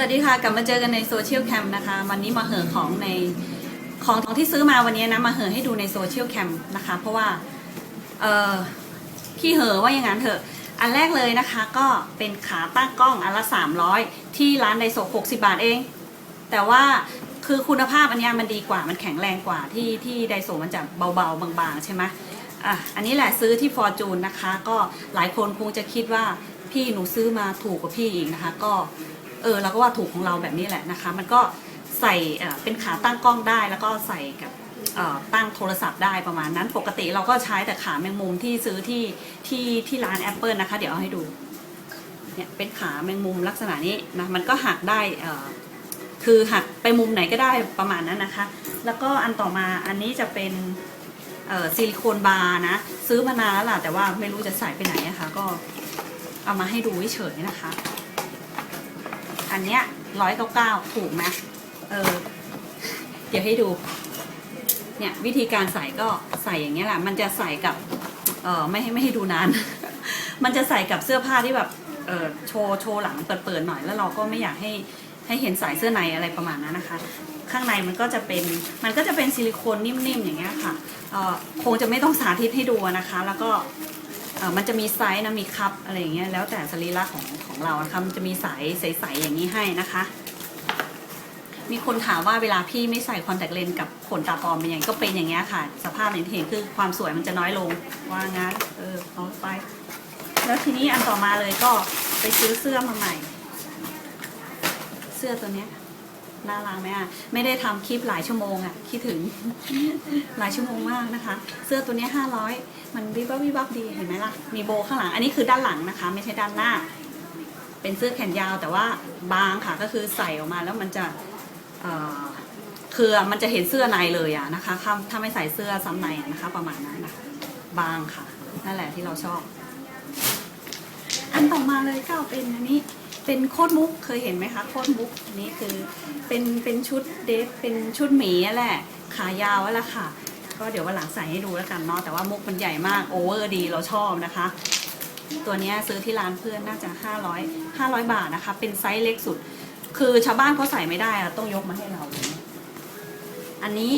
สวัสดีค่ะ กลับมาเจอกันในโซเชียลแคมนะคะ วันนี้มาเหอของในของของที่ซื้อมาวันนี้นะมาเหอให้ดูในโซเชียลแคมนะคะ เพราะว่าเออขี้เหอว่าอย่างนั้นเถอะ อันแรกเลยนะคะ ก็เป็นขาตั้งกล้องอันละ 300 ที่ร้านไดโซ60 บาทเอง แต่ว่าคือคุณภาพอันนี้มันดีกว่ามันแข็งแรงกว่าที่ที่ไดโซมันจะเบาๆ บางๆ ใช่ไหมอะอันนี้แหละซื้อที่ฟอร์จูนนะคะ ก็หลายคนคงจะคิดว่าพี่หนูซื้อมาถูกกว่าพี่อีกนะคะ ก็ เออเราก็ว่าถูกของเราแบบนี้แหละนะคะ มันก็ใส่เป็นขาตั้งกล้องได้แล้วก็ใส่กับตั้งโทรศัพท์ได้ประมาณนั้น ปกติเราก็ใช้แต่ขาแมงมุมที่ซื้อที่ที่ที่ร้าน Apple นะคะ เดี๋ยวเอาให้ดูเนี่ยเป็นขาแมงมุมลักษณะนี้นะมันก็หักได้คือหักไปมุมไหนก็ได้ประมาณนั้นนะคะ แล้วก็อันต่อมาอันนี้จะเป็นซิลิโคนบาร์นะ ซื้อมานานแล้วล่ะแต่ว่าไม่รู้จะใส่ไปไหนนะคะ ก็เอามาให้ดูเฉยๆนะคะ อันเนี้ยร้อยเก้าเก้าถูกไหมเออ เดี๋ยวให้ดู เนี่ย วิธีการใส่ก็ใส่อย่างเงี้ยแหละ มันจะใส่กับ เออไม่ให้ไม่ให้ดูนาน มันจะใส่กับเสื้อผ้าที่แบบ เออโชว์โชว์หลังเปิดๆหน่อย แล้วเราก็ไม่อยากให้ให้เห็นสายเสื้อในอะไรประมาณนั้นนะคะ ข้างในมันก็จะเป็น มันก็จะเป็นซิลิโคนนิ่มๆอย่างเงี้ยค่ะ เออคงจะไม่ต้องสาธิตให้ดูนะคะ แล้วก็ มันจะมีไซส์นะมีคัพอะไรอย่างเงี้ยแล้วแต่สรีระของของเรานะคะมันจะมีสายใสๆอย่างนี้ให้นะคะ มีคนถามว่าเวลาพี่ไม่ใส่คอนแทคเลนส์กับขนตาปลอมเป็นอย่างก็เป็นอย่างเงี้ยค่ะ สภาพอย่างที่เห็นคือความสวยมันจะน้อยลงว่างั้นเออเอาไป แล้วทีนี้อันต่อมาเลยก็ไปซื้อเสื้อมาใหม่ เสื้อตัวเนี้ย น่ารักไหมอะไม่ได้ทำคลิปหลายชั่วโมงอะคิดถึงหลายชั่วโมงมากนะคะ เสื้อตัวนี้ห้าร้อยมันวิบวับวิบวับดีเห็นไหมล่ะมีโบข้างหลังอันนี้คือด้านหลังนะคะ ไม่ใช่ด้านหน้า เป็นเสื้อแขนยาวแต่ว่าบางค่ะก็คือใส่ออกมาแล้วมันจะเอ่อคือมันจะเห็นเสื้อในเลยอะนะคะถ้าถ้าไม่ใส่เสื้อซ้ำในนะคะ ประมาณนั้นนะบางค่ะนั่นแหละที่เราชอบ อันต่อมาเลยก็เป็นอันนี้ เป็นโคตรมุกเคยเห็นไหมคะโคตรมุกอันนี้คือเป็นเป็นชุดเดทเป็นชุดหมีแหละขายาวแล้วล่ะค่ะ ก็เดี๋ยววันหลังใส่ให้ดูแล้วกันเนาะแต่ว่ามุกมันใหญ่มากโอเวอร์ดีเราชอบนะคะ ตัวนี้ซื้อที่ร้านเพื่อนน่าจะ 500 500 บาทนะคะ เป็นไซส์เล็กสุด คือชาวบ้านเขาใส่ไม่ได้อะต้องยกมาให้เรา อันนี้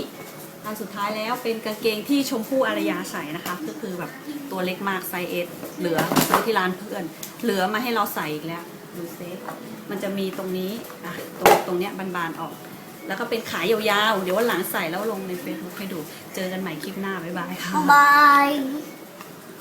อันสุดท้ายแล้วเป็นกางเกงที่ชมพู่อารยาใส่นะคะ ก็คือแบบตัวเล็กมากไซส์เอสเหลือซื้อที่ร้านเพื่อน เหลือมาให้เราใส่อีกแล้ว ดูเซฟมันจะมีตรงนี้อะตรงตรงเนี้ยบานๆออก แล้วก็เป็นขายาวๆ เดี๋ยววันหลังใส่แล้วลงในเฟซบุ๊กให้ดู เจอกันใหม่คลิปหน้า บ๊ายบายค่ะ บาย